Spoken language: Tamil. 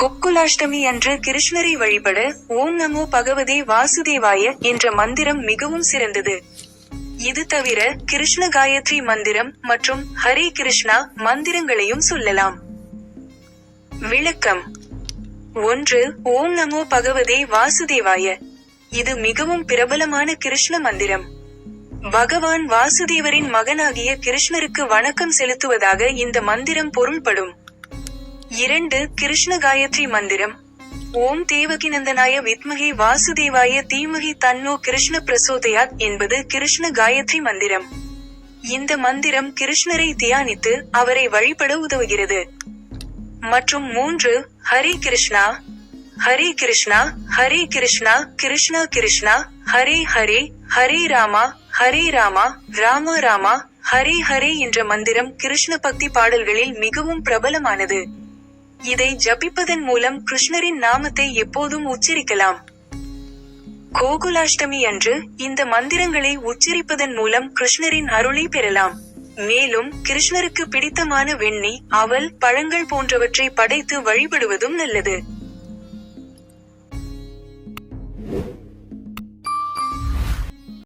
கோகுலாஷ்டமி அன்று கிருஷ்ணரை வழிபட ஓம் நமோ பகவதே வாசுதேவாய என்ற மந்திரம் மிகவும் சிறந்தது. இது தவிர கிருஷ்ண காயத்ரி மந்திரம் மற்றும் ஹரே கிருஷ்ணா மந்திரங்களையும் சொல்லலாம். விளக்கம். ஒன்று ஓம் நமோ பகவதே வாசுதேவாய. இது மிகவும் பிரபலமான கிருஷ்ண மந்திரம். பகவான் வாசுதேவரின் மகனாகிய கிருஷ்ணருக்கு வணக்கம் செலுத்துவதாக இந்த மந்திரம் பொருள்படும். இரண்டு கிருஷ்ண காயத்ரி மந்திரம். ஓம் தேவகிநந்தனாய வித்மகி வாசுதேவாய தீமகி தன்னோ கிருஷ்ண பிரசோதயாத் என்பது கிருஷ்ண காயத்ரி மந்திரம். இந்த மந்திரம் கிருஷ்ணரை தியானித்து அவரை வழிபட உதவுகிறது. மற்றும் மூன்று ஹரே கிருஷ்ணா ஹரே கிருஷ்ணா ஹரே கிருஷ்ணா கிருஷ்ணா கிருஷ்ணா ஹரே ஹரே ஹரே ராமா ஹரே ராமா ராமா ராமா ஹரே ஹரே என்ற மந்திரம் கிருஷ்ண பக்தி பாடல்களில் மிகவும் பிரபலமானது. இதை ஜபிப்பதன் மூலம் கிருஷ்ணரின் நாமத்தை எப்போதும் உச்சரிக்கலாம். கோகுலாஷ்டமி அன்று இந்த மந்திரங்களை உச்சரிப்பதன் மூலம் கிருஷ்ணரின் அருளை பெறலாம். மேலும் கிருஷ்ணருக்கு பிடித்தமான வெண்ணி அவல் பழங்கள் போன்றவற்றை படைத்து வழிபடுவதும் நல்லது.